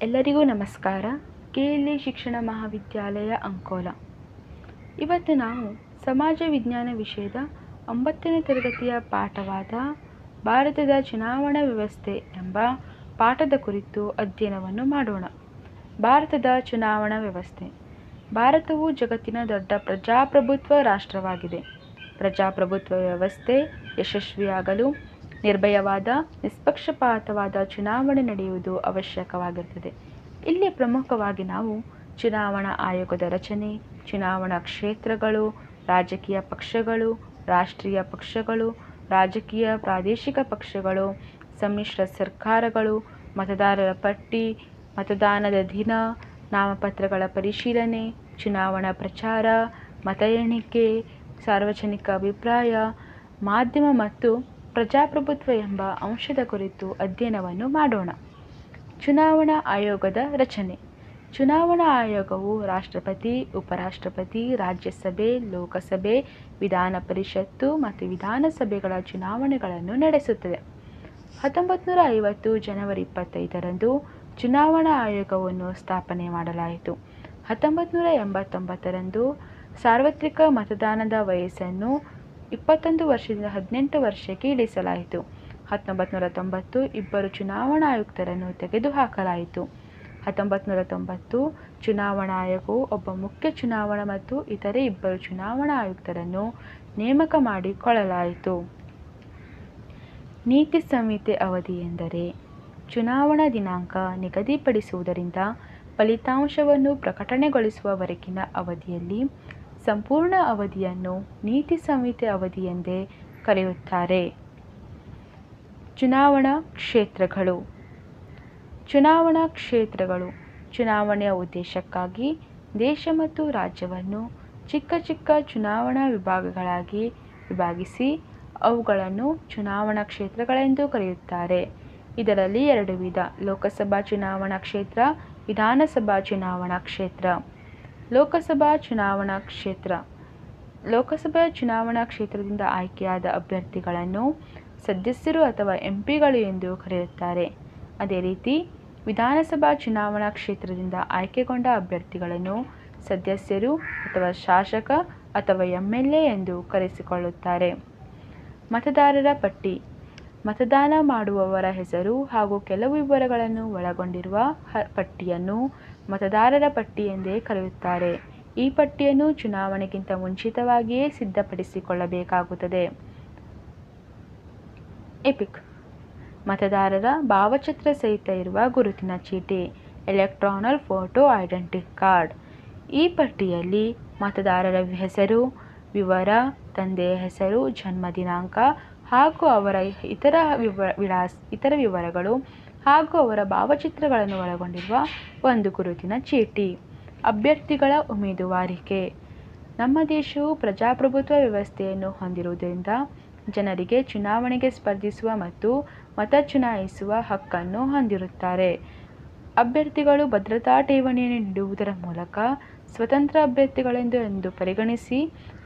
ಎಲ್ಲರಿಗೂ ನಮಸ್ಕಾರ. K L E ಶಿಕ್ಷಣ ಮಹಾವಿದ್ಯಾಲಯ ಅಂಕೋಲ. ಇವತ್ತು ನಾವು ಸಮಾಜ ವಿಜ್ಞಾನ ವಿಷಯದ ಒಂಬತ್ತನೇ ತರಗತಿಯ ಪಾಠವಾದ ಭಾರತದ ಚುನಾವಣಾ ವ್ಯವಸ್ಥೆ ಎಂಬ ಪಾಠದ ಕುರಿತು ಅಧ್ಯಯನವನ್ನು ಮಾಡೋಣ. ಭಾರತದ ಚುನಾವಣಾ ವ್ಯವಸ್ಥೆ. ಭಾರತವು ಜಗತ್ತಿನ ದೊಡ್ಡ ಪ್ರಜಾಪ್ರಭುತ್ವ ರಾಷ್ಟ್ರವಾಗಿದೆ. ಪ್ರಜಾಪ್ರಭುತ್ವ ವ್ಯವಸ್ಥೆ ಯಶಸ್ವಿಯಾಗಲು ನಿರ್ಭಯವಾದ, ನಿಷ್ಪಕ್ಷಪಾತವಾದ ಚುನಾವಣೆ ನಡೆಯುವುದು ಅವಶ್ಯಕವಾಗಿರುತ್ತದೆ. ಇಲ್ಲಿ ಪ್ರಮುಖವಾಗಿ ನಾವು ಚುನಾವಣಾ ಆಯೋಗದ ರಚನೆ, ಚುನಾವಣಾ ಕ್ಷೇತ್ರಗಳು, ರಾಜಕೀಯ ಪಕ್ಷಗಳು, ರಾಷ್ಟ್ರೀಯ ಪಕ್ಷಗಳು, ರಾಜಕೀಯ ಪ್ರಾದೇಶಿಕ ಪಕ್ಷಗಳು, ಸಮ್ಮಿಶ್ರ ಸರ್ಕಾರಗಳು, ಮತದಾರರ ಪಟ್ಟಿ, ಮತದಾನದ ದಿನ, ನಾಮಪತ್ರಗಳ ಪರಿಶೀಲನೆ, ಚುನಾವಣಾ ಪ್ರಚಾರ, ಮತ ಎಣಿಕೆ, ಸಾರ್ವಜನಿಕ ಅಭಿಪ್ರಾಯ, ಮಾಧ್ಯಮ ಮತ್ತು ಪ್ರಜಾಪ್ರಭುತ್ವ ಎಂಬ ಅಂಶದ ಕುರಿತು ಅಧ್ಯಯನವನ್ನು ಮಾಡೋಣ. ಚುನಾವಣಾ ಆಯೋಗದ ರಚನೆ. ಚುನಾವಣಾ ಆಯೋಗವು ರಾಷ್ಟ್ರಪತಿ, ಉಪರಾಷ್ಟ್ರಪತಿ, ರಾಜ್ಯಸಭೆ, ಲೋಕಸಭೆ, ವಿಧಾನ ಪರಿಷತ್ತು ಮತ್ತು ವಿಧಾನಸಭೆಗಳ ಚುನಾವಣೆಗಳನ್ನು ನಡೆಸುತ್ತದೆ. ಹತ್ತೊಂಬತ್ತು ನೂರ ಐವತ್ತು ಜನವರಿ ಇಪ್ಪತ್ತೈದರಂದು ಚುನಾವಣಾ ಆಯೋಗವನ್ನು ಸ್ಥಾಪನೆ ಮಾಡಲಾಯಿತು. ಹತ್ತೊಂಬತ್ತು ನೂರ ಎಂಬತ್ತೊಂಬತ್ತರಂದು ಸಾರ್ವತ್ರಿಕ ಮತದಾನದ ವಯಸ್ಸನ್ನು ಇಪ್ಪತ್ತೊಂದು ವರ್ಷದಿಂದ ಹದಿನೆಂಟು ವರ್ಷಕ್ಕೆ ಇಳಿಸಲಾಯಿತು. ಹತ್ತೊಂಬತ್ತು ನೂರ ತೊಂಬತ್ತು ಇಬ್ಬರು ಚುನಾವಣಾ ಆಯುಕ್ತರನ್ನು ತೆಗೆದುಹಾಕಲಾಯಿತು. ಹತ್ತೊಂಬತ್ತು ನೂರ ತೊಂಬತ್ತು ಚುನಾವಣಾ ಆಯೋಗವು ಒಬ್ಬ ಮುಖ್ಯ ಚುನಾವಣಾ ಮತ್ತು ಇತರೆ ಇಬ್ಬರು ಚುನಾವಣಾ ಆಯುಕ್ತರನ್ನು ನೇಮಕ ಮಾಡಿಕೊಳ್ಳಲಾಯಿತು. ನೀತಿ ಸಂಹಿತೆ ಅವಧಿ ಎಂದರೆ ಚುನಾವಣಾ ದಿನಾಂಕ ನಿಗದಿಪಡಿಸುವುದರಿಂದ ಫಲಿತಾಂಶವನ್ನು ಪ್ರಕಟಣೆಗೊಳಿಸುವವರೆಗಿನ ಅವಧಿಯಲ್ಲಿ ಸಂಪೂರ್ಣ ಅವಧಿಯನ್ನು ನೀತಿ ಸಂಹಿತೆ ಅವಧಿಯೆಂದೇ ಕರೆಯುತ್ತಾರೆ. ಚುನಾವಣಾ ಕ್ಷೇತ್ರಗಳು. ಚುನಾವಣಾ ಕ್ಷೇತ್ರಗಳು. ಚುನಾವಣೆಯ ಉದ್ದೇಶಕ್ಕಾಗಿ ದೇಶ ಮತ್ತು ರಾಜ್ಯವನ್ನು ಚಿಕ್ಕ ಚಿಕ್ಕ ಚುನಾವಣಾ ವಿಭಾಗಗಳಾಗಿ ವಿಭಾಗಿಸಿ ಅವುಗಳನ್ನು ಚುನಾವಣಾ ಕ್ಷೇತ್ರಗಳೆಂದು ಕರೆಯುತ್ತಾರೆ. ಇದರಲ್ಲಿ ಎರಡು ವಿಧ. ಲೋಕಸಭಾ ಚುನಾವಣಾ ಕ್ಷೇತ್ರ, ವಿಧಾನಸಭಾ ಚುನಾವಣಾ ಕ್ಷೇತ್ರ. ಲೋಕಸಭಾ ಚುನಾವಣಾ ಕ್ಷೇತ್ರ. ಲೋಕಸಭಾ ಚುನಾವಣಾ ಕ್ಷೇತ್ರದಿಂದ ಆಯ್ಕೆಯಾದ ಅಭ್ಯರ್ಥಿಗಳನ್ನು ಸದಸ್ಯರು ಅಥವಾ ಎಂಪಿಗಳು ಎಂದು ಕರೆಯುತ್ತಾರೆ. ಅದೇ ರೀತಿ, ವಿಧಾನಸಭಾ ಚುನಾವಣಾ ಕ್ಷೇತ್ರದಿಂದ ಆಯ್ಕೆಗೊಂಡ ಅಭ್ಯರ್ಥಿಗಳನ್ನು ಸದಸ್ಯರು ಅಥವಾ ಶಾಸಕ ಅಥವಾ ಎಂ ಎಲ್ ಎ ಎಂದು ಕರೆಸಿಕೊಳ್ಳುತ್ತಾರೆ. ಮತದಾರರ ಪಟ್ಟಿ. ಮತದಾನ ಮಾಡುವವರ ಹೆಸರು ಹಾಗೂ ಕೆಲವು ವಿವರಗಳನ್ನು ಒಳಗೊಂಡಿರುವ ಪಟ್ಟಿಯನ್ನು ಮತದಾರರ ಪಟ್ಟಿ ಎಂದೇ ಕರೆಯುತ್ತಾರೆ. ಈ ಪಟ್ಟಿಯನ್ನು ಚುನಾವಣೆಗಿಂತ ಮುಂಚಿತವಾಗಿಯೇ ಸಿದ್ಧಪಡಿಸಿಕೊಳ್ಳಬೇಕಾಗುತ್ತದೆ. ಎಪಿಕ್. ಮತದಾರರ ಭಾವಚಿತ್ರ ಸಹಿತ ಇರುವ ಗುರುತಿನ ಚೀಟಿ, ಎಲೆಕ್ಟ್ರಾನಲ್ ಫೋಟೋ ಐಡೆಂಟಿ ಕಾರ್ಡ್. ಈ ಪಟ್ಟಿಯಲ್ಲಿ ಮತದಾರರ ಹೆಸರು, ವಿವರ, ತಂದೆಯ ಹೆಸರು, ಜನ್ಮ ದಿನಾಂಕ ಹಾಗೂ ಅವರ ಇತರ ವಿವ ವಿಳಾಸ ಇತರ ವಿವರಗಳು ಹಾಗೂ ಅವರ ಭಾವಚಿತ್ರಗಳನ್ನು ಒಳಗೊಂಡಿರುವ ಒಂದು ಗುರುತಿನ ಚೀಟಿ. ಅಭ್ಯರ್ಥಿಗಳ ಉಮೇದುವಾರಿಕೆ. ನಮ್ಮ ದೇಶವು ಪ್ರಜಾಪ್ರಭುತ್ವ ವ್ಯವಸ್ಥೆಯನ್ನು ಹೊಂದಿರುವುದರಿಂದ ಜನರಿಗೆ ಚುನಾವಣೆಗೆ ಸ್ಪರ್ಧಿಸುವ ಮತ್ತು ಮತ ಚುನಾಯಿಸುವ ಹಕ್ಕನ್ನು ಹೊಂದಿರುತ್ತಾರೆ. ಅಭ್ಯರ್ಥಿಗಳು ಭದ್ರತಾ ಠೇವಣಿಯನ್ನು ನೀಡುವುದರ ಮೂಲಕ ಸ್ವತಂತ್ರ ಅಭ್ಯರ್ಥಿಗಳೆಂದು ಎಂದು ಪರಿಗಣಿಸಿ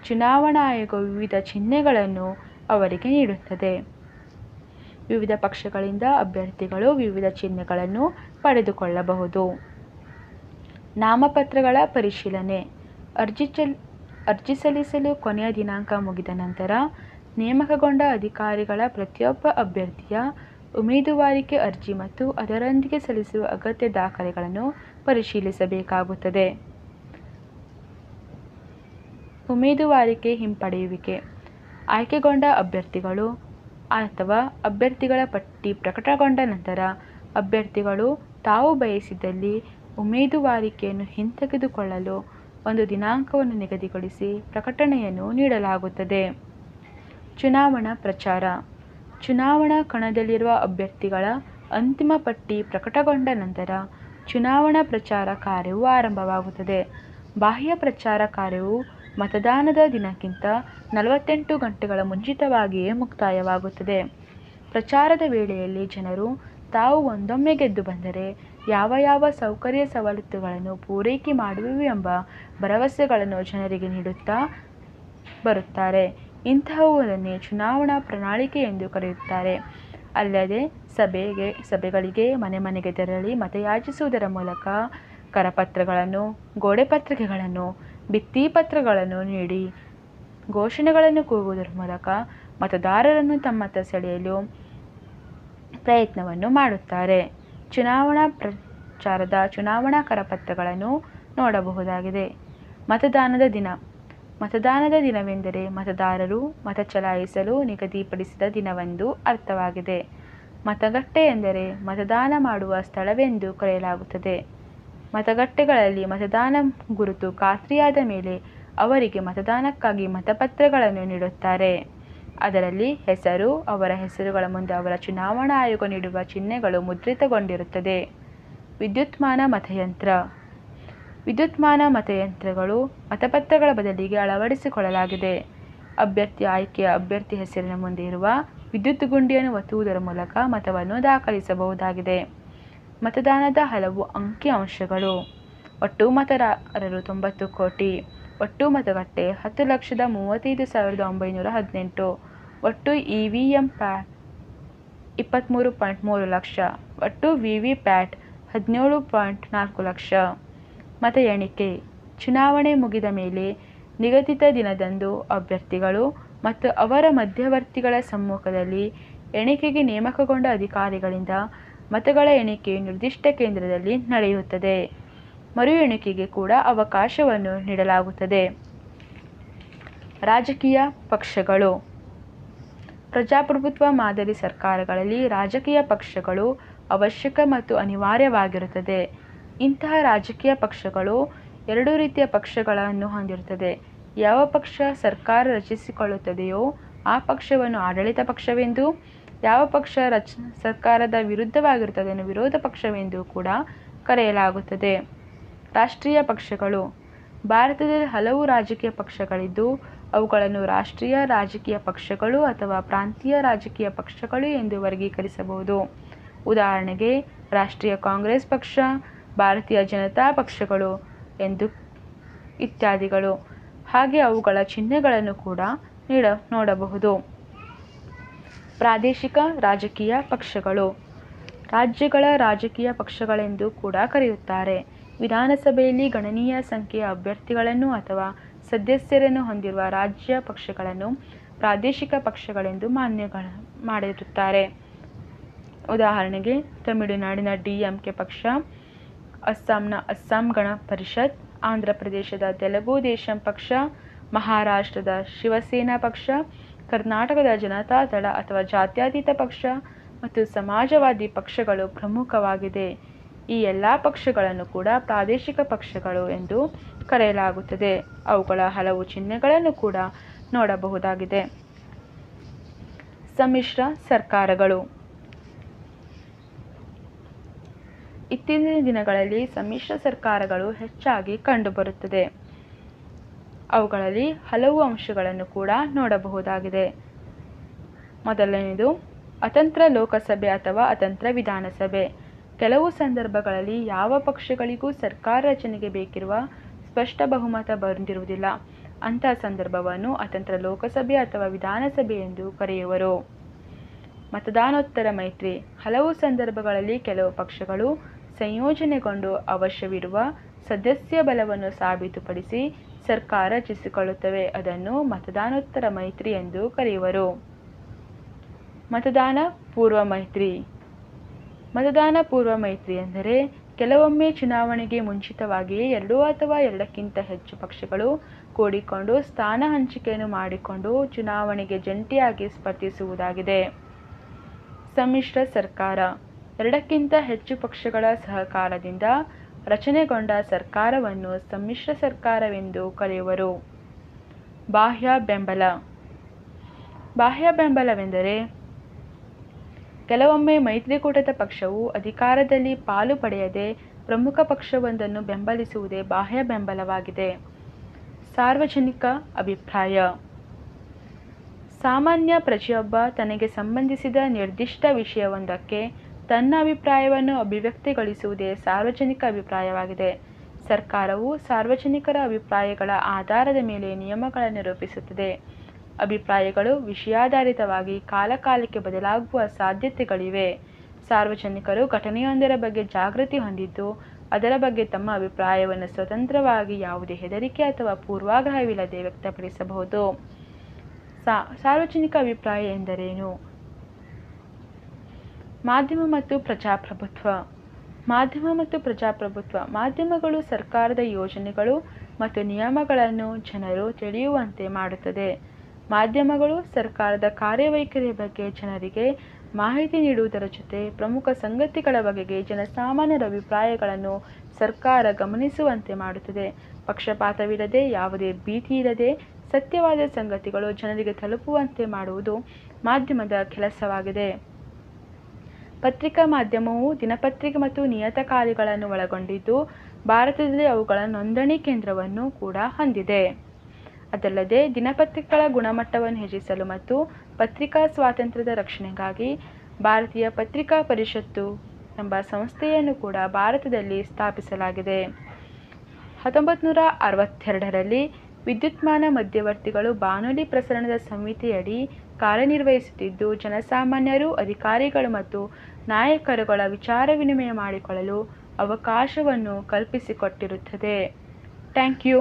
ಚುನಾವಣಾ ಆಯೋಗವು ವಿವಿಧ ಚಿಹ್ನೆಗಳನ್ನು ಅವರಿಗೆ ನೀಡುತ್ತದೆ. ವಿವಿಧ ಪಕ್ಷಗಳಿಂದ ಅಭ್ಯರ್ಥಿಗಳು ವಿವಿಧ ಚಿಹ್ನೆಗಳನ್ನು ಪಡೆದುಕೊಳ್ಳಬಹುದು. ನಾಮಪತ್ರಗಳ ಪರಿಶೀಲನೆ. ಅರ್ಜಿ ಚಲ್, ಅರ್ಜಿ ಸಲ್ಲಿಸಲು ಕೊನೆಯ ದಿನಾಂಕ ಮುಗಿದ ನಂತರ ನೇಮಕಗೊಂಡ ಅಧಿಕಾರಿಗಳ ಪ್ರತಿಯೊಬ್ಬ ಅಭ್ಯರ್ಥಿಯ ಉಮೇದುವಾರಿಕೆ ಅರ್ಜಿ ಮತ್ತು ಅದರೊಂದಿಗೆ ಸಲ್ಲಿಸುವ ಅಗತ್ಯ ದಾಖಲೆಗಳನ್ನು ಪರಿಶೀಲಿಸಬೇಕಾಗುತ್ತದೆ. ಉಮೇದುವಾರಿಕೆ ಹಿಂಪಡೆಯುವಿಕೆ. ಆಯ್ಕೆಗೊಂಡ ಅಭ್ಯರ್ಥಿಗಳು ಅಥವಾ ಅಭ್ಯರ್ಥಿಗಳ ಪಟ್ಟಿ ಪ್ರಕಟಗೊಂಡ ನಂತರ ಅಭ್ಯರ್ಥಿಗಳು ತಾವು ಬಯಸಿದಲ್ಲಿ ಉಮೇದುವಾರಿಕೆಯನ್ನು ಹಿಂತೆಗೆದುಕೊಳ್ಳಲು ಒಂದು ದಿನಾಂಕವನ್ನು ನಿಗದಿಗೊಳಿಸಿ ಪ್ರಕಟಣೆಯನ್ನು ನೀಡಲಾಗುತ್ತದೆ. ಚುನಾವಣಾ ಪ್ರಚಾರ. ಚುನಾವಣಾ ಕಣದಲ್ಲಿರುವ ಅಭ್ಯರ್ಥಿಗಳ ಅಂತಿಮ ಪಟ್ಟಿ ಪ್ರಕಟಗೊಂಡ ನಂತರ ಚುನಾವಣಾ ಪ್ರಚಾರ ಕಾರ್ಯವು ಆರಂಭವಾಗುತ್ತದೆ. ಬಾಹ್ಯ ಪ್ರಚಾರ ಕಾರ್ಯವು ಮತದಾನದ ದಿನಕ್ಕಿಂತ ನಲವತ್ತೆಂಟು ಗಂಟೆಗಳ ಮುಂಚಿತವಾಗಿಯೇ ಮುಕ್ತಾಯವಾಗುತ್ತದೆ. ಪ್ರಚಾರದ ವೇಳೆಯಲ್ಲಿ ಜನರು ತಾವು ಒಂದೊಮ್ಮೆ ಗೆದ್ದು ಬಂದರೆ ಯಾವ ಯಾವ ಸೌಕರ್ಯ ಸವಲತ್ತುಗಳನ್ನು ಪೂರೈಕೆ ಮಾಡುವೆವು ಎಂಬ ಭರವಸೆಗಳನ್ನು ಜನರಿಗೆ ನೀಡುತ್ತಾ ಬರುತ್ತಾರೆ. ಇಂತಹವುಗಳನ್ನೇ ಚುನಾವಣಾ ಪ್ರಣಾಳಿಕೆ ಎಂದು ಕರೆಯುತ್ತಾರೆ. ಅಲ್ಲದೆ ಸಭೆಗೆ, ಸಭೆಗಳಿಗೆ, ಮನೆ ಮನೆಗೆ ತೆರಳಿ ಮತಯಾಚಿಸುವುದರ ಮೂಲಕ ಕರಪತ್ರಗಳನ್ನು ಗೋಡೆ ಪತ್ರಿಕೆಗಳನ್ನು ಭಿತ್ತಿಪತ್ರಗಳನ್ನು ನೀಡಿ, ಘೋಷಣೆಗಳನ್ನು ಕೂಗುವುದರ ಮೂಲಕ ಮತದಾರರನ್ನು ತಮ್ಮತ್ತ ಸೆಳೆಯಲು ಪ್ರಯತ್ನವನ್ನು ಮಾಡುತ್ತಾರೆ. ಚುನಾವಣಾ ಪ್ರಚಾರದ ಚುನಾವಣಾ ಕರಪತ್ರಗಳನ್ನು ನೋಡಬಹುದಾಗಿದೆ. ಮತದಾನದ ದಿನ. ಮತದಾನದ ದಿನವೆಂದರೆ ಮತದಾರರು ಮತ ಚಲಾಯಿಸಲು ನಿಗದಿಪಡಿಸಿದ ದಿನವೆಂದು ಅರ್ಥವಾಗಿದೆ. ಮತಗಟ್ಟೆ ಎಂದರೆ ಮತದಾನ ಮಾಡುವ ಸ್ಥಳವೆಂದು ಕರೆಯಲಾಗುತ್ತದೆ. ಮತಗಟ್ಟೆಗಳಲ್ಲಿ ಮತದಾನ ಗುರುತು ಖಾತ್ರಿಯಾದ ಮೇಲೆ ಅವರಿಗೆ ಮತದಾನಕ್ಕಾಗಿ ಮತಪತ್ರಗಳನ್ನು ನೀಡುತ್ತಾರೆ. ಅದರಲ್ಲಿ ಹೆಸರು, ಅವರ ಹೆಸರುಗಳ ಮುಂದೆ ಅವರ ಚುನಾವಣಾ ಆಯೋಗ ನೀಡುವ ಚಿಹ್ನೆಗಳು ಮುದ್ರಿತಗೊಂಡಿರುತ್ತದೆ. ವಿದ್ಯುತ್ಮಾನ ಮತಯಂತ್ರ. ವಿದ್ಯುತ್ಮಾನ ಮತಯಂತ್ರಗಳು ಮತಪತ್ರಗಳ ಬದಲಿಗೆ ಅಳವಡಿಸಿಕೊಳ್ಳಲಾಗಿದೆ. ಅಭ್ಯರ್ಥಿ ಆಯ್ಕೆಯ ಅಭ್ಯರ್ಥಿ ಹೆಸರಿನ ಮುಂದೆ ಇರುವ ವಿದ್ಯುತ್ ಗುಂಡಿಯನ್ನು ಒತ್ತುವುದರ ಮೂಲಕ ಮತವನ್ನು ದಾಖಲಿಸಬಹುದಾಗಿದೆ. ಮತದಾನದ ಹಲವು ಅಂಕಿ ಅಂಶಗಳು ಒಟ್ಟು ಮತದಾರರು ತೊಂಬತ್ತು ಕೋಟಿ, ಒಟ್ಟು ಮತಗಟ್ಟೆ ಹತ್ತು ಲಕ್ಷದ ಮೂವತ್ತೈದು ಸಾವಿರದ ಒಂಬೈನೂರ ಹದಿನೆಂಟು, ಒಟ್ಟು ಇ ವಿ ಎಂ ಪ್ಯಾಟ್ ಇಪ್ಪತ್ತ್ಮೂರು ಪಾಯಿಂಟ್ ಮೂರು ಲಕ್ಷ, ಒಟ್ಟು ವಿ ವಿ ಪ್ಯಾಟ್ ಹದಿನೇಳು ಪಾಯಿಂಟ್ ನಾಲ್ಕು ಲಕ್ಷ. ಮತ ಎಣಿಕೆ, ಚುನಾವಣೆ ಮುಗಿದ ಮೇಲೆ ನಿಗದಿತ ದಿನದಂದು ಅಭ್ಯರ್ಥಿಗಳು ಮತ್ತು ಅವರ ಮಧ್ಯವರ್ತಿಗಳ ಸಮ್ಮುಖದಲ್ಲಿ ಎಣಿಕೆಗೆ ನೇಮಕಗೊಂಡ ಅಧಿಕಾರಿಗಳಿಂದ ಮತಗಳ ಎಣಿಕೆಯು ನಿರ್ದಿಷ್ಟ ಕೇಂದ್ರದಲ್ಲಿ ನಡೆಯುತ್ತದೆ. ಮರು ಎಣಿಕೆಗೆ ಕೂಡ ಅವಕಾಶವನ್ನು ನೀಡಲಾಗುತ್ತದೆ. ರಾಜಕೀಯ ಪಕ್ಷಗಳು. ಪ್ರಜಾಪ್ರಭುತ್ವ ಮಾದರಿ ಸರ್ಕಾರಗಳಲ್ಲಿ ರಾಜಕೀಯ ಪಕ್ಷಗಳು ಅವಶ್ಯಕ ಮತ್ತು ಅನಿವಾರ್ಯವಾಗಿರುತ್ತದೆ. ಇಂತಹ ರಾಜಕೀಯ ಪಕ್ಷಗಳು ಎರಡು ರೀತಿಯ ಪಕ್ಷಗಳನ್ನು ಹೊಂದಿರುತ್ತದೆ. ಯಾವ ಪಕ್ಷ ಸರ್ಕಾರ ರಚಿಸಿಕೊಳ್ಳುತ್ತದೆಯೋ ಆ ಪಕ್ಷವನ್ನು ಆಡಳಿತ ಪಕ್ಷವೆಂದು ಯಾವ ಪಕ್ಷ ರಚ, ಸರ್ಕಾರದ ವಿರುದ್ಧವಾಗಿರುತ್ತದೆಯನ್ನು ವಿರೋಧ ಪಕ್ಷವೆಂದು ಕೂಡ ಕರೆಯಲಾಗುತ್ತದೆ. ರಾಷ್ಟ್ರೀಯ ಪಕ್ಷಗಳು. ಭಾರತದಲ್ಲಿ ಹಲವು ರಾಜಕೀಯ ಪಕ್ಷಗಳಿದ್ದು, ಅವುಗಳನ್ನು ರಾಷ್ಟ್ರೀಯ ರಾಜಕೀಯ ಪಕ್ಷಗಳು ಅಥವಾ ಪ್ರಾಂತೀಯ ರಾಜಕೀಯ ಪಕ್ಷಗಳು ಎಂದು ವರ್ಗೀಕರಿಸಬಹುದು. ಉದಾಹರಣೆಗೆ, ರಾಷ್ಟ್ರೀಯ ಕಾಂಗ್ರೆಸ್ ಪಕ್ಷ, ಭಾರತೀಯ ಜನತಾ ಪಕ್ಷಗಳು ಎಂದು ಇತ್ಯಾದಿಗಳು. ಹಾಗೆ ಅವುಗಳ ಚಿಹ್ನೆಗಳನ್ನು ಕೂಡ ನೀಡ, ನೋಡಬಹುದು. ಪ್ರಾದೇಶಿಕ ರಾಜಕೀಯ ಪಕ್ಷಗಳು. ರಾಜ್ಯಗಳ ರಾಜಕೀಯ ಪಕ್ಷಗಳೆಂದು ಕೂಡ ಕರೆಯುತ್ತಾರೆ. ವಿಧಾನಸಭೆಯಲ್ಲಿ ಗಣನೀಯ ಸಂಖ್ಯೆಯ ಅಭ್ಯರ್ಥಿಗಳನ್ನು ಅಥವಾ ಸದಸ್ಯರನ್ನು ಹೊಂದಿರುವ ರಾಜ್ಯ ಪಕ್ಷಗಳನ್ನು ಪ್ರಾದೇಶಿಕ ಪಕ್ಷಗಳೆಂದು ಮಾನ್ಯಗಳ ಮಾಡಿರುತ್ತಾರೆ. ಉದಾಹರಣೆಗೆ, ತಮಿಳುನಾಡಿನ ಡಿ ಎಂ ಕೆ ಪಕ್ಷ, ಅಸ್ಸಾಂನ ಅಸ್ಸಾಂ ಗಣ ಪರಿಷತ್ ಆಂಧ್ರ ಪ್ರದೇಶದ ತೆಲುಗು ದೇಶಂ ಪಕ್ಷ, ಮಹಾರಾಷ್ಟ್ರದ ಶಿವಸೇನಾ ಪಕ್ಷ ಕರ್ನಾಟಕದ ಜನತಾ ದಳ ಅಥವಾ ಜಾತ್ಯತೀತ ಪಕ್ಷ ಮತ್ತು ಸಮಾಜವಾದಿ ಪಕ್ಷಗಳು ಪ್ರಮುಖವಾಗಿದೆ. ಈ ಎಲ್ಲ ಪಕ್ಷಗಳನ್ನು ಕೂಡ ಪ್ರಾದೇಶಿಕ ಪಕ್ಷಗಳು ಎಂದು ಕರೆಯಲಾಗುತ್ತದೆ. ಅವುಗಳ ಹಲವು ಚಿಹ್ನೆಗಳನ್ನು ಕೂಡ ನೋಡಬಹುದಾಗಿದೆ. ಸಮ್ಮಿಶ್ರ ಸರ್ಕಾರಗಳು. ಇತ್ತೀಚಿನ ದಿನಗಳಲ್ಲಿ ಸಮ್ಮಿಶ್ರ ಸರ್ಕಾರಗಳು ಹೆಚ್ಚಾಗಿ ಕಂಡುಬರುತ್ತದೆ. ಅವುಗಳಲ್ಲಿ ಹಲವು ಅಂಶಗಳನ್ನು ಕೂಡ ನೋಡಬಹುದಾಗಿದೆ. ಮೊದಲನೆಯದು, ಅತಂತ್ರ ಲೋಕಸಭೆ ಅಥವಾ ಅತಂತ್ರ ವಿಧಾನಸಭೆ. ಕೆಲವು ಸಂದರ್ಭಗಳಲ್ಲಿ ಯಾವ ಪಕ್ಷಗಳಿಗೂ ಸರ್ಕಾರ ರಚನೆಗೆ ಬೇಕಿರುವ ಸ್ಪಷ್ಟ ಬಹುಮತ ಬಂದಿರುವುದಿಲ್ಲ. ಅಂತಹ ಸಂದರ್ಭವನ್ನು ಅತಂತ್ರ ಲೋಕಸಭೆ ಅಥವಾ ವಿಧಾನಸಭೆ ಎಂದು ಕರೆಯುವರು. ಮತದಾನೋತ್ತರ ಮೈತ್ರಿ. ಹಲವು ಸಂದರ್ಭಗಳಲ್ಲಿ ಕೆಲವು ಪಕ್ಷಗಳು ಸಂಯೋಜನೆಗೊಂಡು ಅವಶ್ಯವಿರುವ ಸದಸ್ಯ ಬಲವನ್ನು ಸಾಬೀತುಪಡಿಸಿ ಸರ್ಕಾರ ರಚಿಸಿಕೊಳ್ಳುತ್ತವೆ ಅದನ್ನು ಮತದಾನೋತ್ತರ ಮೈತ್ರಿ ಎಂದು ಕರೆಯುವರು. ಮತದಾನ ಪೂರ್ವ ಮೈತ್ರಿ. ಮತದಾನ ಪೂರ್ವ ಮೈತ್ರಿ ಎಂದರೆ ಕೆಲವೊಮ್ಮೆ ಚುನಾವಣೆಗೆ ಮುಂಚಿತವಾಗಿಯೇ ಎರಡು ಅಥವಾ ಎರಡಕ್ಕಿಂತ ಹೆಚ್ಚು ಪಕ್ಷಗಳು ಕೂಡಿಕೊಂಡು ಸ್ಥಾನ ಹಂಚಿಕೆಯನ್ನು ಮಾಡಿಕೊಂಡು ಚುನಾವಣೆಗೆ ಜಂಟಿಯಾಗಿ ಸ್ಪರ್ಧಿಸುವುದಾಗಿದೆ. ಸಮ್ಮಿಶ್ರ ಸರ್ಕಾರ. ಎರಡಕ್ಕಿಂತ ಹೆಚ್ಚು ಪಕ್ಷಗಳ ಸಹಕಾರದಿಂದ ರಚನೆಗೊಂಡ ಸರ್ಕಾರವನ್ನು ಸಮ್ಮಿಶ್ರ ಸರ್ಕಾರವೆಂದು ಕರೆಯುವರು. ಬಾಹ್ಯ ಬೆಂಬಲ. ಬಾಹ್ಯ ಬೆಂಬಲವೆಂದರೆ ಕೆಲವೊಮ್ಮೆ ಮೈತ್ರಿಕೂಟದ ಪಕ್ಷವು ಅಧಿಕಾರದಲ್ಲಿ ಪಾಲು ಪಡೆಯದೆ ಪ್ರಮುಖ ಪಕ್ಷವೊಂದನ್ನು ಬೆಂಬಲಿಸುವುದೇ ಬಾಹ್ಯ ಬೆಂಬಲವಾಗಿದೆ. ಸಾರ್ವಜನಿಕ ಅಭಿಪ್ರಾಯ. ಸಾಮಾನ್ಯ ಪ್ರಜೆಯೊಬ್ಬ ತನಗೆ ಸಂಬಂಧಿಸಿದ ನಿರ್ದಿಷ್ಟ ವಿಷಯವೊಂದಕ್ಕೆ ತನ್ನ ಅಭಿಪ್ರಾಯವನ್ನು ಅಭಿವ್ಯಕ್ತಿಗೊಳಿಸುವುದೇ ಸಾರ್ವಜನಿಕ ಅಭಿಪ್ರಾಯವಾಗಿದೆ. ಸರ್ಕಾರವು ಸಾರ್ವಜನಿಕರ ಅಭಿಪ್ರಾಯಗಳ ಆಧಾರದ ಮೇಲೆ ನಿಯಮಗಳನ್ನು ರೂಪಿಸುತ್ತದೆ. ಅಭಿಪ್ರಾಯಗಳು ವಿಷಯಾಧಾರಿತವಾಗಿ ಕಾಲಕಾಲಕ್ಕೆ ಬದಲಾಗುವ ಸಾಧ್ಯತೆಗಳಿವೆ. ಸಾರ್ವಜನಿಕರು ಘಟನೆಯೊಂದರ ಬಗ್ಗೆ ಜಾಗೃತಿ ಹೊಂದಿದ್ದು, ಅದರ ಬಗ್ಗೆ ತಮ್ಮ ಅಭಿಪ್ರಾಯವನ್ನು ಸ್ವತಂತ್ರವಾಗಿ ಯಾವುದೇ ಹೆದರಿಕೆ ಅಥವಾ ಪೂರ್ವಾಗ್ರಹವಿಲ್ಲದೆ ವ್ಯಕ್ತಪಡಿಸಬಹುದು. ಸಾರ್ವಜನಿಕ ಅಭಿಪ್ರಾಯ ಎಂದರೇನು? ಮಾಧ್ಯಮ ಮತ್ತು ಪ್ರಜಾಪ್ರಭುತ್ವ. ಮಾಧ್ಯಮ ಮತ್ತು ಪ್ರಜಾಪ್ರಭುತ್ವ ಮಾಧ್ಯಮಗಳು ಸರ್ಕಾರದ ಯೋಜನೆಗಳು ಮತ್ತು ನಿಯಮಗಳನ್ನು ಜನರು ತಿಳಿಯುವಂತೆ ಮಾಡುತ್ತದೆ. ಮಾಧ್ಯಮಗಳು ಸರ್ಕಾರದ ಕಾರ್ಯವೈಖರಿಯ ಬಗ್ಗೆ ಜನರಿಗೆ ಮಾಹಿತಿ ನೀಡುವುದರ ಜೊತೆ ಪ್ರಮುಖ ಸಂಗತಿಗಳ ಬಗೆಗೆ ಜನಸಾಮಾನ್ಯರ ಅಭಿಪ್ರಾಯಗಳನ್ನು ಸರ್ಕಾರ ಗಮನಿಸುವಂತೆ ಮಾಡುತ್ತದೆ. ಪಕ್ಷಪಾತವಿಲ್ಲದೆ, ಯಾವುದೇ ಭೀತಿ ಇಲ್ಲದೆ ಸತ್ಯವಾದ ಸಂಗತಿಗಳು ಜನರಿಗೆ ತಲುಪುವಂತೆ ಮಾಡುವುದು ಮಾಧ್ಯಮದ ಕೆಲಸವಾಗಿದೆ. ಪತ್ರಿಕಾ ಮಾಧ್ಯಮವು ದಿನಪತ್ರಿಕೆ ಮತ್ತು ನಿಯತಕಾಲಿಗಳನ್ನು ಒಳಗೊಂಡಿದ್ದು, ಭಾರತದಲ್ಲಿ ಅವುಗಳ ನೋಂದಣಿ ಕೇಂದ್ರವನ್ನು ಕೂಡ ಹೊಂದಿದೆ. ಅದಲ್ಲದೆ, ದಿನಪತ್ರಿಕೆಗಳ ಗುಣಮಟ್ಟವನ್ನು ಹೆಚ್ಚಿಸಲು ಮತ್ತು ಪತ್ರಿಕಾ ಸ್ವಾತಂತ್ರ್ಯದ ರಕ್ಷಣೆಗಾಗಿ ಭಾರತೀಯ ಪತ್ರಿಕಾ ಪರಿಷತ್ತು ಎಂಬ ಸಂಸ್ಥೆಯನ್ನು ಕೂಡ ಭಾರತದಲ್ಲಿ ಸ್ಥಾಪಿಸಲಾಗಿದೆ. ಹತ್ತೊಂಬತ್ತು ನೂರ ಅರವತ್ತೆರಡರಲ್ಲಿ ವಿದ್ಯುನ್ಮಾನ ಮಧ್ಯವರ್ತಿಗಳು ಬಾನುಲಿ ಪ್ರಸರಣದ ಸಂಹಿತೆಯಡಿ ಕಾರ್ಯನಿರ್ವಹಿಸುತ್ತಿದ್ದು ಜನಸಾಮಾನ್ಯರು ಅಧಿಕಾರಿಗಳು ಮತ್ತು ನಾಯಕರುಗಳ ವಿಚಾರ ವಿನಿಮಯ ಮಾಡಿಕೊಳ್ಳಲು ಅವಕಾಶವನ್ನು ಕಲ್ಪಿಸಿಕೊಟ್ಟಿರುತ್ತದೆ. Thank you.